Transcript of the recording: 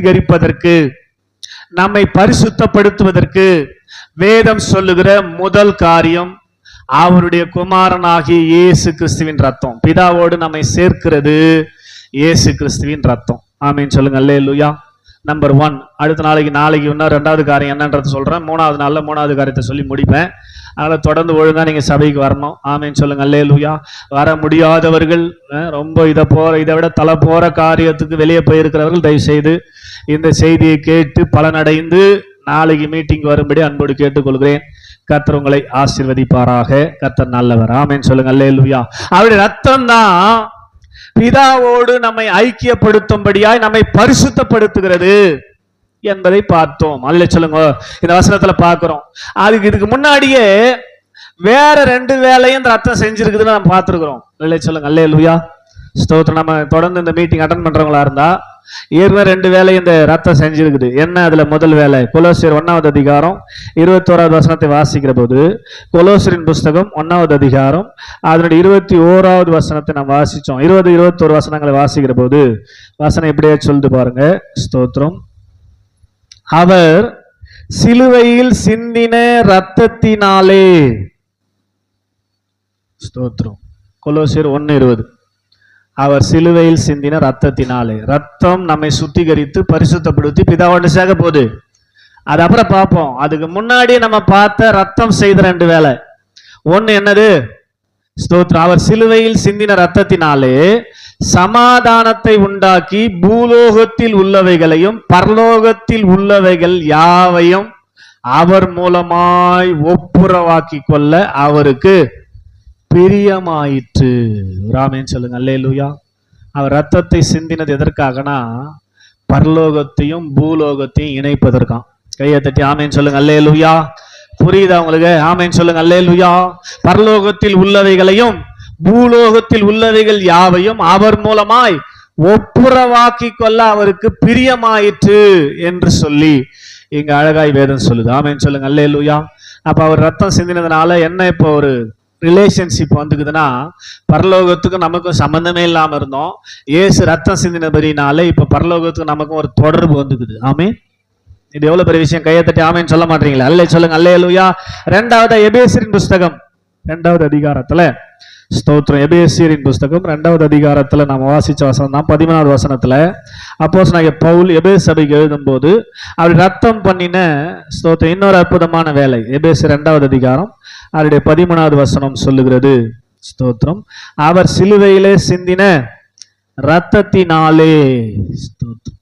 சுத்திகரிப்பதற்கு நம்மை பரிசுத்தப்படுத்துவதற்கு வேதம் சொல்லுகிற முதல் காரியம் அவருடைய குமாரனாகிய இயேசு கிறிஸ்துவின் ரத்தம். பிதாவோடு நம்மை சேர்க்கிறது இயேசு கிறிஸ்துவின் ரத்தம். ஆமீன். சொல்லுங்க. அல்லேலூயா. நம்பர் ஒன் அடுத்த நாளைக்கு நாளைக்கு இன்னும் ரெண்டாவது காரியம் என்னன்றது சொல்றேன். மூணாவது நாள்ல மூணாவது காரியத்தை சொல்லி முடிப்பேன். அதனால தொடர்ந்து ஒழுங்கா நீங்க சபைக்கு வரணும். ஆமீன். சொல்லுங்க. அல்லேலூயா. வர முடியாதவர்கள் அஹ், ரொம்ப இதை போற இதை விட தலை போற காரியத்துக்கு வெளியே போயிருக்கிறவர்கள் தயவு செய்து இந்த செய்தியை கேட்டு பலனடைந்து நாளைக்கு மீட்டிங் வரும்படி அன்போடு கேட்டுக்கொள்கிறேன். கத்தர் உங்களை ஆசீர்வதிப்பாராக. கத்தர் நல்லவர். ஆமென். சொல்லுங்க. அல்லேலூயா. அவருடைய ரத்தம் தான் பிதாவோடு நம்மை ஐக்கியப்படுத்தும்படியாய் நம்மை பரிசுத்தப்படுத்துகிறது என்பதை பார்த்தோம். அல்ல சொல்லுங்க. இந்த வசனத்துல பாக்குறோம் அதுக்கு இதுக்கு முன்னாடியே வேற ரெண்டு வேலையும் இந்த ரத்தம் செஞ்சிருக்குதுன்னு நம்ம பார்த்துருக்குறோம். இல்லை சொல்லுங்க. அல்லே லுயா ஸ்தோத்திரம். நம்ம தொடர்ந்து இந்த மீட்டிங் அட்டன் பண்றவங்களா இருந்தா ஏற்கனவே ரெண்டு வேலை இந்த ரத்தம் செஞ்சிருக்குது. என்ன அதுல முதல் வேலை? கொலோசியர் ஒன்னாவது அதிகாரம் இருபத்தோராவது வசனத்தை வாசிக்கிற போது கொலோசியரின் புஸ்தகம் ஒன்னாவது அதிகாரம் அதனுடைய இருபத்தி ஓராவது வசனத்தை நாம் வாசிச்சோம். இருபது இருபத்தோரு வசனங்களை வாசிக்கிற போது வசனம் இப்படியே சொல்லுது பாருங்க. ஸ்தோத்திரம். அவர் சிலுவையில் சிந்தின ரத்தத்தினாலே ஸ்தோத்திரம். கொலோசியர் ஒன்னு இருபது. அவர் சிலுவையில் சிந்தின ரத்தத்தினாலே. ரத்தம் நம்மை சுத்திகரித்து பரிசுத்தப்படுத்தி பிதாவோட சேக போகுது. அது அப்புறம் பார்ப்போம். அதுக்கு முன்னாடி நம்ம பார்த்த ரத்தம் செய்த ரெண்டு வேலை. ஒன்று என்னது? ஸ்தோத்ரா அவர் சிலுவையில் சிந்தின ரத்தத்தினாலே சமாதானத்தை உண்டாக்கி பூலோகத்தில் உள்ளவைகளையும் பரலோகத்தில் உள்ளவைகள் யாவையும் அவர் மூலமாய் ஒப்புரவாக்கி கொள்ள அவருக்கு பிரியமாயிற்று ராமேன்னு சொல்லுங்க. அல்லேலூயா. அவர் ரத்தத்தை சிந்தினது எதற்காகனா? பரலோகத்தையும் பூலோகத்தையும் இணைப்பதற்காம் கையை தட்டி ஆமேன்னு சொல்லுங்க. அல்லேலூயா. புரியுதா உங்களுக்கு? ஆமேன்னு சொல்லுங்க. அல்லேலூயா. பரலோகத்தில் உள்ளவைகளையும் பூலோகத்தில் உள்ளவைகள் யாவையும் அவர் மூலமாய் ஒப்புரவாக்கி கொள்ள அவருக்கு பிரியமாயிற்று என்று சொல்லி இங்க அழகாய் வேதம் சொல்லுது. ஆமேன்னு சொல்லுங்க. அல்லேலூயா. அப்ப அவர் ரத்தம் சிந்தினதுனால என்ன இப்போ ஒரு ரிலேஷன்ஷிப் வந்துக்குதுன்னா பரலோகத்துக்கும் நமக்கும் சம்பந்தமே இல்லாமல் இருந்தோம். ஏசு ரத்தம் சிந்தினபடினால இப்போ பரலோகத்துக்கும் நமக்கும் ஒரு தொடர்பு வந்துக்குது. ஆமே இது எவ்வளோ பெரிய விஷயம்? கையை தட்டி ஆமேன்னு சொல்ல மாட்டீங்களா? அல்லே சொல்லுங்க. அல்லே லூயா ரெண்டாவது எபேசியரின் புஸ்தகம். ரெண்டாவது அதிகாரத்துல ஸ்தோத்திரம். எபேசியரின் புஸ்தகம் ரெண்டாவது அதிகாரத்துல நம்ம வாசிச்ச வசனம் தான். பதிமூணாவது வசனத்துல அப்போஸ் நாங்க பவுல் எபேஸ் சபைக்கு எழுதும்போது அவர் ரத்தம் பண்ணின ஸ்தோத்திரம் இன்னொரு அற்புதமான வேலை. எபேஸ் ரெண்டாவது அதிகாரம் அவருடைய பதிமூணாவது வசனம் சொல்லுகிறது. ஸ்தோத்திரம். அவர் சிலுவையிலே சிந்தின ரத்தத்தினாலே ஸ்தோத்திரம்.